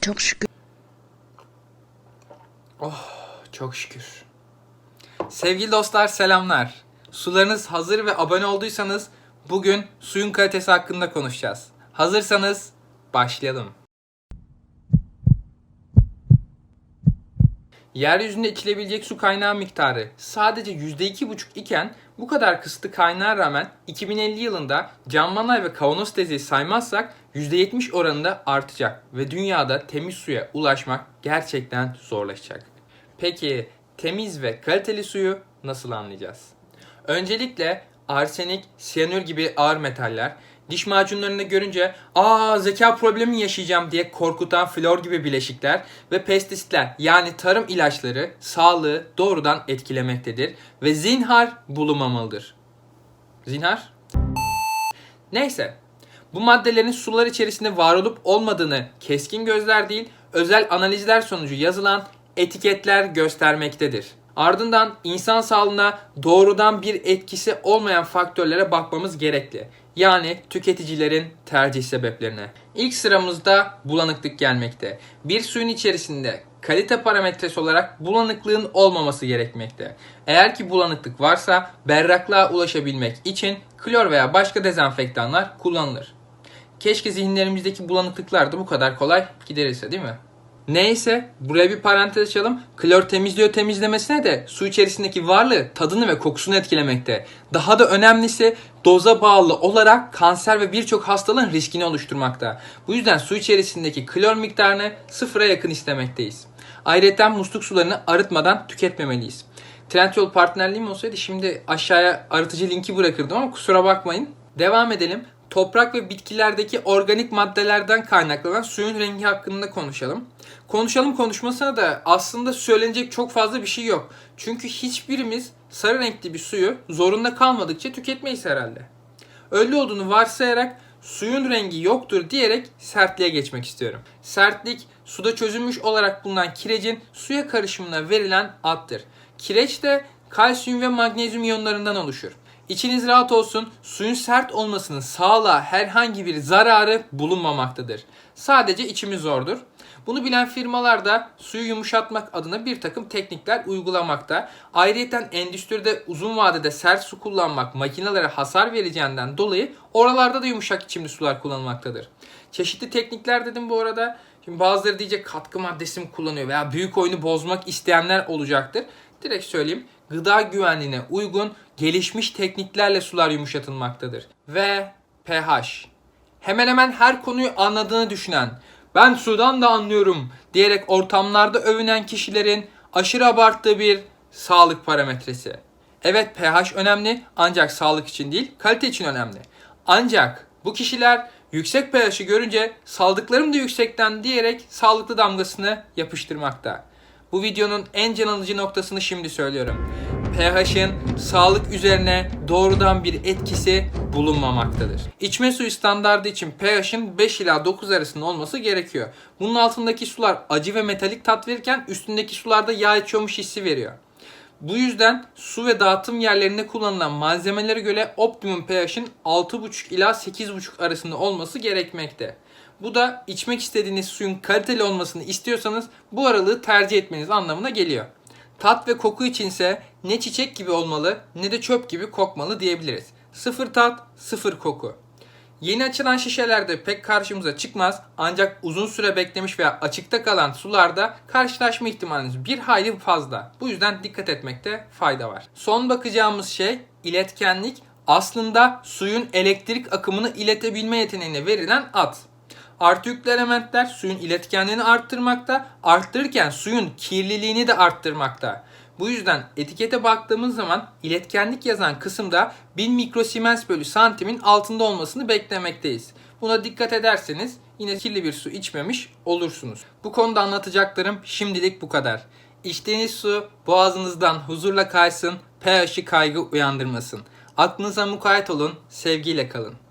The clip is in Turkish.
Çok şükür. Çok şükür. Sevgili dostlar selamlar. Sularınız hazır ve abone olduysanız bugün suyun kalitesi hakkında konuşacağız. Hazırsanız başlayalım. Yeryüzünde içilebilecek su kaynağı miktarı sadece %2,5 iken bu kadar kısıtlı kaynağa rağmen 2050 yılında Canmanay ve kavanoz tezi saymazsak %70 oranında artacak ve dünyada temiz suya ulaşmak gerçekten zorlaşacak. Peki temiz ve kaliteli suyu nasıl anlayacağız? Öncelikle arsenik, siyanür gibi ağır metaller diş macunlarını görünce aa zeka problemi yaşayacağım diye korkutan flor gibi bileşikler ve pestisitler yani tarım ilaçları sağlığı doğrudan etkilemektedir ve zinhar bulunmamalıdır. Zinhar? Neyse. Bu maddelerin sular içerisinde var olup olmadığını keskin gözler değil, özel analizler sonucu yazılan etiketler göstermektedir. Ardından insan sağlığına doğrudan bir etkisi olmayan faktörlere bakmamız gerekli. Yani tüketicilerin tercih sebeplerine. İlk sıramızda bulanıklık gelmekte. Bir suyun içerisinde kalite parametresi olarak bulanıklığın olmaması gerekmekte. Eğer ki bulanıklık varsa berraklığa ulaşabilmek için klor veya başka dezenfektanlar kullanılır. Keşke zihinlerimizdeki bulanıklıklar da bu kadar kolay giderilse değil mi? Neyse buraya bir parantez açalım. Klor temizliyor temizlemesine de su içerisindeki varlığı tadını ve kokusunu etkilemekte. Daha da önemlisi doza bağlı olarak kanser ve birçok hastalığın riskini oluşturmakta. Bu yüzden su içerisindeki klor miktarını sıfıra yakın istemekteyiz. Ayrıca musluk sularını arıtmadan tüketmemeliyiz. Trendyol partnerliğim olsaydı şimdi aşağıya arıtıcı linki bırakırdım ama kusura bakmayın. Devam edelim. Toprak ve bitkilerdeki organik maddelerden kaynaklanan suyun rengi hakkında konuşalım. Konuşalım konuşmasına da aslında söylenecek çok fazla bir şey yok. Çünkü hiçbirimiz sarı renkli bir suyu zorunda kalmadıkça tüketmeyiz herhalde. Öyle olduğunu varsayarak suyun rengi yoktur diyerek sertliğe geçmek istiyorum. Sertlik suda çözülmüş olarak bulunan kirecin suya karışımına verilen addır. Kireç de kalsiyum ve magnezyum iyonlarından oluşur. İçiniz rahat olsun, suyun sert olmasının sağlığa herhangi bir zararı bulunmamaktadır. Sadece içimiz zordur. Bunu bilen firmalar da suyu yumuşatmak adına bir takım teknikler uygulamakta. Ayrıca endüstride uzun vadede sert su kullanmak makinelere hasar vereceğinden dolayı oralarda da yumuşak içimli sular kullanılmaktadır. Çeşitli teknikler dedim bu arada. Şimdi bazıları diyecek katkı maddesi mi kullanıyor veya büyük oyunu bozmak isteyenler olacaktır. Direkt söyleyeyim gıda güvenliğine uygun gelişmiş tekniklerle sular yumuşatılmaktadır. Ve pH. Hemen hemen her konuyu anladığını düşünen, ben sudan da anlıyorum diyerek ortamlarda övünen kişilerin aşırı abarttığı bir sağlık parametresi. Evet pH önemli ancak sağlık için değil kalite için önemli. Ancak bu kişiler yüksek pH'i görünce saldıklarım da yüksekten diyerek sağlıklı damgasını yapıştırmakta. Bu videonun en can alıcı noktasını şimdi söylüyorum. pH'in sağlık üzerine doğrudan bir etkisi bulunmamaktadır. İçme suyu standardı için pH'in 5 ila 9 arasında olması gerekiyor. Bunun altındaki sular acı ve metalik tat verirken üstündeki sularda yağ içiyormuş hissi veriyor. Bu yüzden su ve dağıtım yerlerinde kullanılan malzemelere göre optimum pH'in 6,5 ila 8,5 arasında olması gerekmekte. Bu da içmek istediğiniz suyun kaliteli olmasını istiyorsanız bu aralığı tercih etmeniz anlamına geliyor. Tat ve koku içinse ne çiçek gibi olmalı ne de çöp gibi kokmalı diyebiliriz. Sıfır tat, sıfır koku. Yeni açılan şişelerde pek karşımıza çıkmaz ancak uzun süre beklemiş veya açıkta kalan sularda karşılaşma ihtimaliniz bir hayli fazla. Bu yüzden dikkat etmekte fayda var. Son bakacağımız şey iletkenlik aslında suyun elektrik akımını iletebilme yeteneğine verilen ad. Artı yüklü elementler suyun iletkenliğini arttırmakta, arttırırken suyun kirliliğini de arttırmakta. Bu yüzden etikete baktığımız zaman iletkenlik yazan kısımda 1000 mikrosiemens bölü santimin altında olmasını beklemekteyiz. Buna dikkat ederseniz yine kirli bir su içmemiş olursunuz. Bu konuda anlatacaklarım şimdilik bu kadar. İçtiğiniz su boğazınızdan huzurla kaysın, pH'i kaygı uyandırmasın. Aklınıza mukayyet olun, sevgiyle kalın.